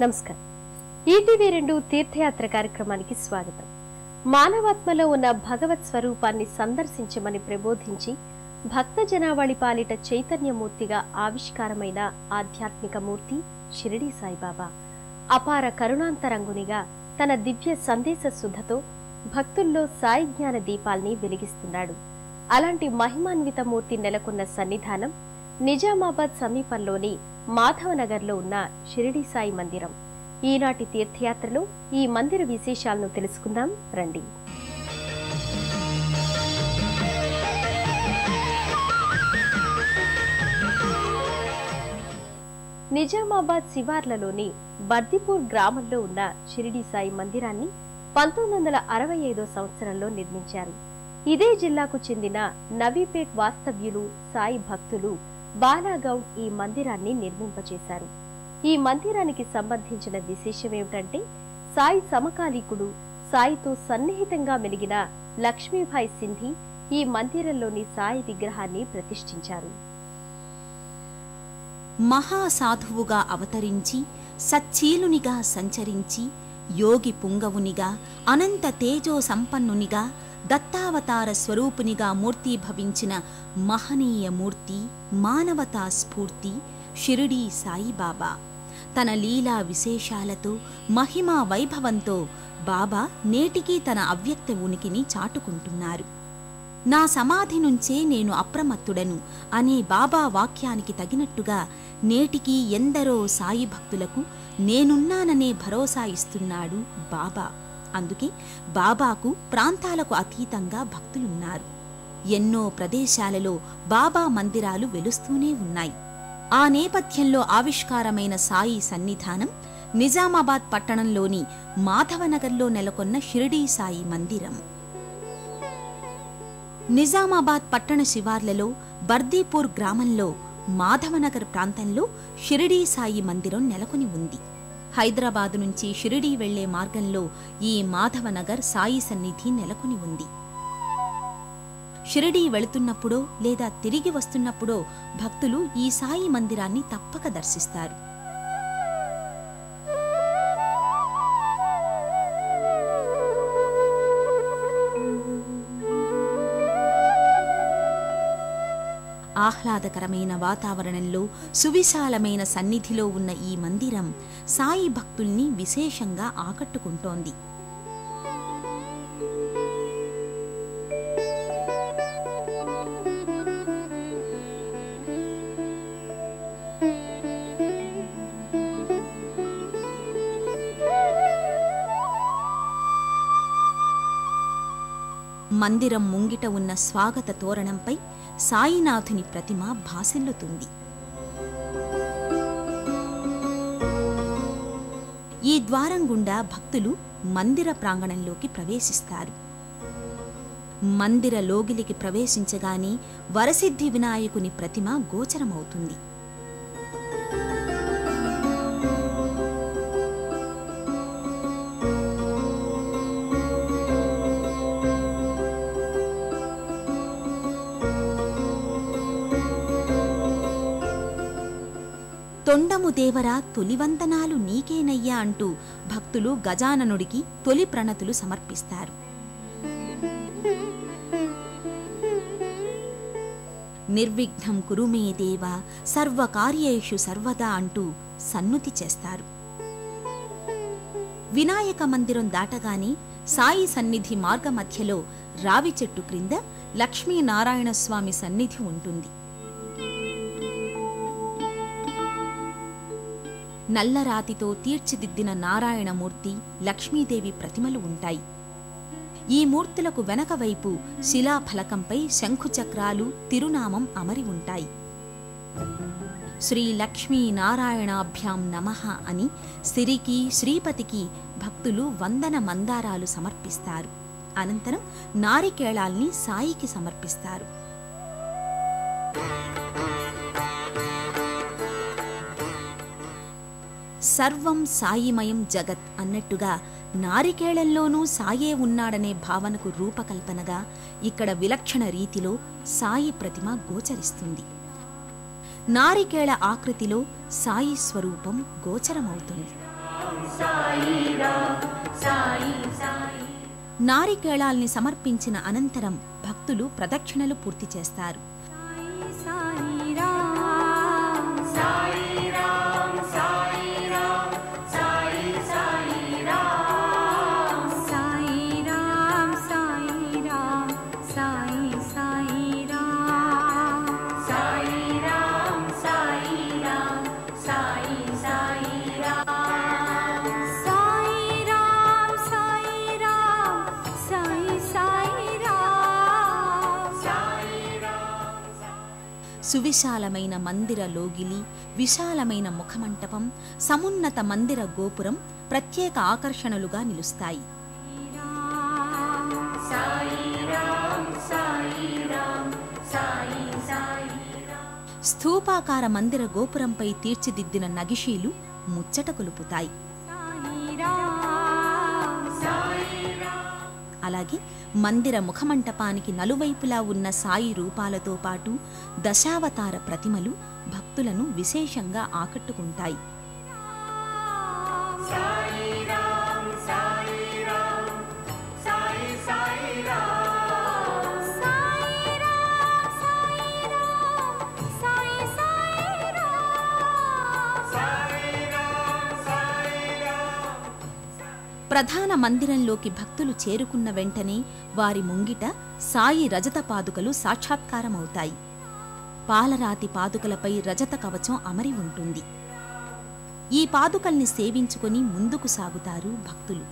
నమస్కారం. ఈటీవీ రెండు తీర్థయాత్ర కార్యక్రమానికి స్వాగతం. మానవాత్మలో ఉన్న భగవత్ స్వరూపాన్ని సందర్శించమని ప్రబోధించి భక్త జనావళి పాలిట చైతన్యమూర్తిగా ఆవిష్కారమైన ఆధ్యాత్మిక మూర్తి షిరిడి సాయిబాబా అపార కరుణాంతరంగునిగా తన దివ్య సందేశ సుధతో భక్తుల్లో సాయి జ్ఞాన దీపాల్ని వెలిగిస్తున్నాడు. అలాంటి మహిమాన్విత మూర్తి నెలకొన్న సన్నిధానం నిజామాబాద్ సమీపంలోని మాధవనగర్లో ఉన్న షిరిడి సాయి మందిరం. ఈనాటి తీర్థయాత్రలో ఈ మందిర విశేషాలను తెలుసుకుందాం. రండి. నిజామాబాద్ శివార్లలోని బర్దిపూర్ గ్రామంలో ఉన్న షిరిడి సాయి మందిరాన్ని పంతొమ్మిది వందల అరవై ఐదో సంవత్సరంలో నిర్మించారు. ఇదే జిల్లాకు చెందిన నవీపేట్ వాస్తవ్యులు సాయి భక్తులు బాలాగౌడ్ ఈ మందిరాన్ని నిర్మింపచేశారు. ఈ మందిరానికి సంబంధించిన విశేషం ఏమిటంటే సాయి సమకాలీకుడు సాయితో సన్నిహితంగా మెలిగిన లక్ష్మీభాయ్ సింధి ఈ మందిరంలోని సాయి విగ్రహాన్ని ప్రతిష్ఠించారు. మహాసాధువుగా అవతరించి సచ్చీలునిగా సంచరించి యోగి పుంగవునిగా అనంత తేజో సంపన్నునిగా దత్తావతార స్వరూపునిగా మూర్తీభవించిన మహనీయ మూర్తి మానవతా స్ఫూర్తి షిరిడీ సాయిబాబా. తన లీలా విశేషాలతో మహిమా వైభవంతో బాబా నేటికీ తన అవ్యక్త ఉనికిని చాటుకుంటున్నారు. నా సమాధి నుంచే నేను అప్రమత్తుడను అనే బాబా వాక్యానికి తగినట్టుగా నేటికి ఎందరో సాయి భక్తులకు నేనున్నాననే భరోసా ఇస్తున్నాడు బాబా. అందుకే బాబాకు ప్రాంతాలకు అతీతంగా భక్తులున్నారు. ఎన్నో ప్రదేశాలలో బాబా మందిరాలు వెలుస్తూనే ఉన్నాయి. ఆ నేపథ్యంలో ఆవిష్కారమైన సాయి సన్నిధానం నిజామాబాద్ పట్టణంలోని మాధవనగర్లో నెలకొన్న షిరిడీ సాయి మందిరం. నిజామాబాద్ పట్టణ శివార్లలో బర్దీపూర్ గ్రామంలో మాధవనగర్ ప్రాంతంలో షిరిడీ సాయి మందిరం నెలకొని ఉంది. హైదరాబాదు నుంచి షిరిడీ వెళ్ళే మార్గంలో ఈ మాధవనగర్ సాయి సన్నిధి నెలకొని ఉంది. షిరిడీ వెళుతున్నప్పుడో లేదా తిరిగి వస్తున్నప్పుడో భక్తులు ఈ సాయి మందిరాన్ని తప్పక దర్శిస్తారు. ఆహ్లాదకరమైన వాతావరణంలో సువిశాలమైన సన్నిధిలో ఉన్న ఈ మందిరం సాయి భక్తుల్ని విశేషంగా ఆకట్టుకుంటోంది. మందిరం ముంగిట ఉన్న స్వాగత తోరణంపై సాయినాథుని ప్రతిమ భాసిల్లుతుంది ఈ ద్వారం గుండా భక్తులు మందిర ప్రాంగణంలోకి ప్రవేశిస్తారు. మందిర లోగిలికి ప్రవేశించగానే వరసిద్ధి వినాయకుని ప్రతిమ గోచరమవుతుంది. తొండము దేవరా తొలివందనాలు నీకేనయ్యా అంటూ భక్తులు గజాననుడికి తొలి ప్రణతులు సమర్పిస్తారు. నిర్విఘ్నం కురుమే దేవ సర్వకార్యేషు సర్వదా అంటూ సన్నుతి చేస్తారు. వినాయక మందిరం దాటగానే సాయి సన్నిధి మార్గ మధ్యలో రావి చెట్టు క్రింద లక్ష్మీనారాయణ స్వామి సన్నిధి ఉంటుంది. నల్లరాతితో తీర్చిదిద్దిన నారాయణమూర్తి లక్ష్మీదేవి ప్రతిమలు ఉంటాయి. ఈ మూర్తులకు వెనక వైపు శిలాఫలకంపై శంఖుచక్రాలు తిరునామం అమరి ఉంటాయి. శ్రీ లక్ష్మీ నారాయణాభ్యాం నమః అని సిరికి శ్రీపతికి భక్తులు వందన మందారాలు సమర్పిస్తారు. అనంతరం నారికేళాల్ని సాయికి సమర్పిస్తారు. సర్వం సాయిమయం జగత్ అన్నట్టుగా నారికేళంలోనూ సాయే ఉన్నాడనే భావనకు రూపకల్పనగా ఇక్కడ విలక్షణ రీతిలో సాయి ప్రతిమ గోచరిస్తుంది. నారికేళ ఆకృతిలో సాయి స్వరూపం గోచరమవుతుంది. నారికేళాల్ని సమర్పించిన అనంతరం భక్తులు ప్రదక్షిణలు పూర్తి చేస్తారు. సువిశాలమైన మందిర లోగిలి విశాలమైన ముఖమంటపం సమున్నత మందిర గోపురం ప్రత్యేక ఆకర్షణలుగా నిలుస్తాయి. స్థూపాకార మందిర గోపురంపై తీర్చిదిద్దిన నగిషీలు ముచ్చట కొలుపుతాయి. అలాగే మందిర ముఖమంటపానికి నలువైపులా ఉన్న సాయి రూపాలతో పాటు దశావతార ప్రతిమలు భక్తులను విశేషంగా ఆకట్టుకుంటాయి. ప్రధాన మందిరంలోకి భక్తులు చేరుకున్న వెంటనే వారి ముంగిట సాయి రజత పాదుకలు సాక్షాత్కారమవుతాయి. పాలరాతి పాదుకలపై రజత కవచం అమరి ఉంటుంది. ఈ పాదుకల్ని సేవించుకొని ముందుకు సాగుతారు భక్తులు.